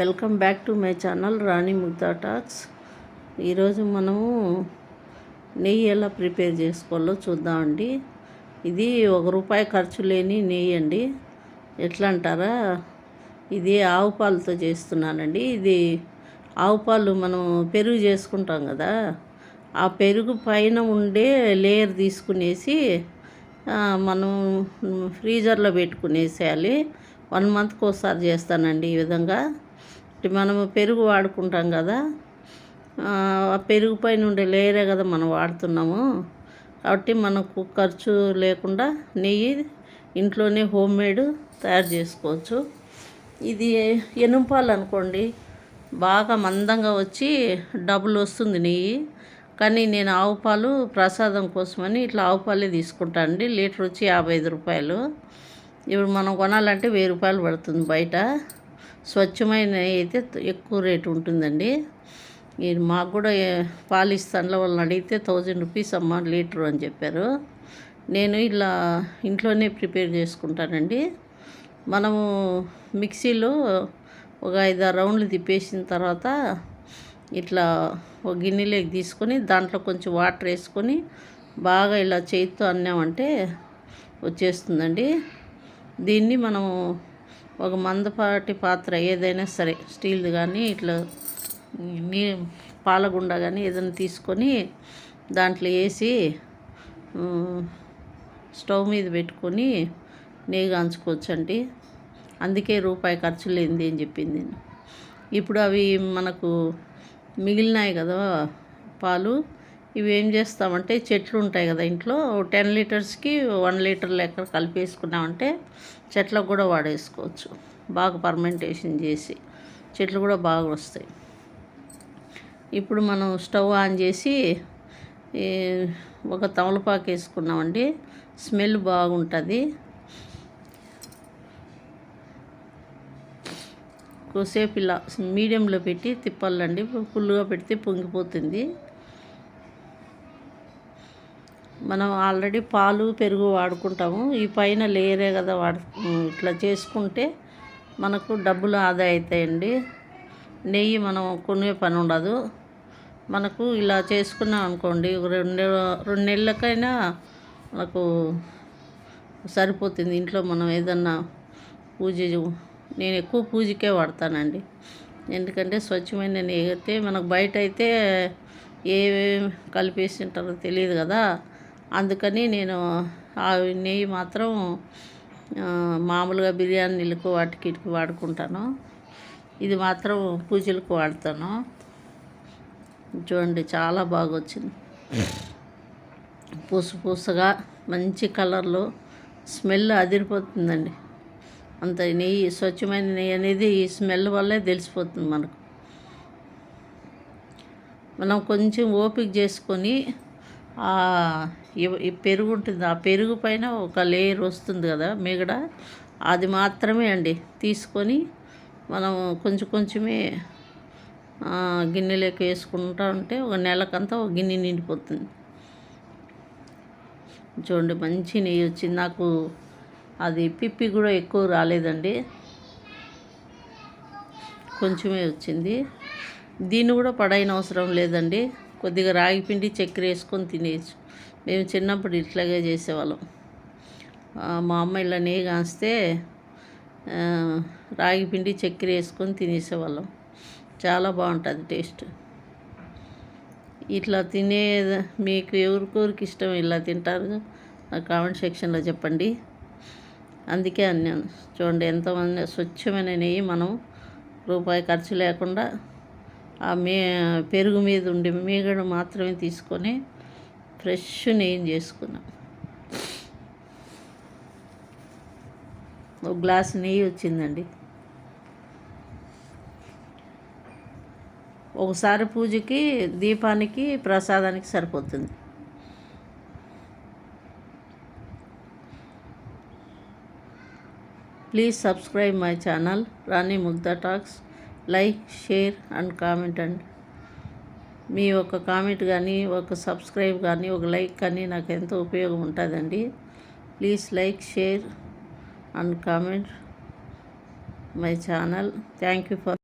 Welcome back to my channel Rani Mugdha talks. ఈరోజు మనము నెయ్యి ఎలా ప్రిపేర్ చేసుకోవాలో చూద్దామండి ఇది ఒక రూపాయి ఖర్చు లేని నెయ్యి అండి. ఎట్లా అంటారా ఇది ఆవు పాలతో చేస్తున్నానండి. ఇది ఆవు పాలు మనం పెరుగు చేసుకుంటాం కదా ఆ పెరుగు పైన ఉండే లేయర్ తీసుకునేసి మనం ఫ్రీజర్లో పెట్టుకునేసేయాలి. వన్ మంత్కి ఒకసారి చేస్తానండి ఈ విధంగా. మనము పెరుగు వాడుకుంటాం కదా ఆ పెరుగు పైన ఉండే లేయరే కదా మనం వాడుతున్నాము. కాబట్టి మనకు ఖర్చు లేకుండా నెయ్యి ఇంట్లోనే హోమ్ మేడ్ తయారు చేసుకోవచ్చు. ఇది ఎనుంపాలు అనుకోండి బాగా మందంగా వచ్చి డబుల్ వస్తుంది నెయ్యి. కానీ నేను ఆవు పాలు ప్రసాదం కోసమని ఇట్లా ఆవు పాలే తీసుకుంటాను అండి లీటర్ వచ్చి యాభై ఐదు రూపాయలు. ఇప్పుడు మనం కొనాలంటే వెయ్యి రూపాయలు పడుతుంది బయట. స్వచ్ఛమైన అయితే ఎక్కువ రేటు ఉంటుందండి. మాకు కూడా పాలు వాళ్ళని అడిగితే థౌజండ్ రూపీస్ అమ్మ లీటర్ అని చెప్పారు. నేను ఇలా ఇంట్లోనే ప్రిపేర్ చేసుకుంటానండి. మనము మిక్సీలో ఒక ఐదు ఆరు రౌండ్లు తిప్పేసిన తర్వాత ఇట్లా ఒక గిన్నెలోకి తీసుకొని దాంట్లో కొంచెం వాటర్ వేసుకొని బాగా ఇలా చేతితో అన్నామంటే వచ్చేస్తుందండి. దీన్ని మనము ఒక మందపాటి పాత్ర ఏదైనా సరే స్టీల్ది కానీ ఇట్లా నీ పాలగుండ కానీ ఏదైనా తీసుకొని దాంట్లో వేసి స్టవ్ మీద పెట్టుకొని నెయ్యి కాంచుకోవచ్చండి. అందుకే రూపాయి ఖర్చు లేనిది అని చెప్పింది ఇప్పుడు అవి మనకు మిగిలినాయి కదా పాలు. ఇవి ఏం చేస్తామంటే చెట్లు ఉంటాయి కదా ఇంట్లో. టెన్ లీటర్స్కి వన్ లీటర్ లెక్క కలిపేసుకున్నామంటే చెట్లకు కూడా వాడేసుకోవచ్చు. బాగా పర్మెంటేషన్ చేసి చెట్లు కూడా బాగా వస్తాయి. ఇప్పుడు మనం స్టవ్ ఆన్ చేసి ఒక తమలపాకు వేసుకున్నామండి. స్మెల్ బాగుంటుంది. కొద్దిసేపు ఇలా మీడియంలో పెట్టి తిప్పాలండి ఫుల్గా పెడితే పొంగిపోతుంది. మనం ఆల్రెడీ పాలు పెరుగు వాడుకుంటాము. ఈ పైన లేయరే కదా వాడు ఇట్లా చేసుకుంటే మనకు డబ్బులు ఆదా అవుతాయండి నెయ్యి మనం కొనే పని ఉండదు. మనకు ఇలా చేసుకున్నాం అనుకోండి రెండు రెండు నెలలకైనా మనకు సరిపోతుంది. ఇంట్లో మనం ఏదన్నా పూజ నేను ఎక్కువ పూజకే వాడతానండి. ఎందుకంటే స్వచ్ఛమైన నెయ్యి అయితే మనకు బయట అయితే ఏమేమి కలిపేసి ఉంటారో తెలియదు కదా. అందుకని నేను ఆ నెయ్యి మాత్రం మామూలుగా బిర్యానీలకు వాటికి వాడుకుంటాను. ఇది మాత్రం పూజలకు వాడతాను. చూడండి చాలా బాగా వచ్చింది పూస పూసగా మంచి కలర్లో స్మెల్ అదిరిపోతుందండి. అంత నెయ్యి స్వచ్ఛమైన నెయ్యి అనేది ఈ స్మెల్ వల్లే తెలిసిపోతుంది మనకు. మనం కొంచెం ఓపిక చేసుకొని పెరుగు ఉంటుంది. ఆ పెరుగు పైన ఒక లేయర్ వస్తుంది కదా మిగడ. అది మాత్రమే అండి. తీసుకొని మనం కొంచెం కొంచెమే గిన్నెలోకి వేసుకుంటా ఉంటే ఒక నెలకంతా ఒక గిన్నె నిండిపోతుంది. చూడండి మంచి నెయ్యి వచ్చింది. నాకు అది పిప్పి కూడా ఎక్కువ రాలేదండి. కొంచెమే వచ్చింది. దీన్ని కూడా పడైన అవసరం లేదండి. కొద్దిగా రాగి పిండి చక్కెర వేసుకొని తినేయచ్చు. మేము చిన్నప్పుడు ఇట్లాగే చేసేవాళ్ళం. మా అమ్మ ఇలా నెయ్యి కాస్తే రాగి పిండి చక్కెర వేసుకొని తినేసేవాళ్ళం. చాలా బాగుంటుంది టేస్ట్. ఇట్లా తినే మీకు ఎవరికొరికి ఇష్టం ఇలా తింటారు? నా కామెంట్ సెక్షన్లో చెప్పండి. అందుకే అన్నాను. చూడండి ఎంతమంది స్వచ్ఛమైన నెయ్యి మనం రూపాయి ఖర్చు లేకుండా ఆ మే పెరుగు మీద ఉండే మీగడ మాత్రమే తీసుకొని ఫ్రెష్ నెయ్యి చేసుకున్నాం. ఒక గ్లాస్ నెయ్యి వచ్చిందండి. ఒకసారి పూజకి దీపానికి ప్రసాదానికి సరిపోతుంది. Please subscribe my channel Rani Mugdha talks. Like share and comment and. మీ ఒక కామెంట్ కానీ ఒక సబ్స్క్రైబ్ కానీ ఒక లైక్ కానీ నాకు ఎంతో ఉపయోగం ఉంటుందండి. Please like share and comment my channel. Thank you for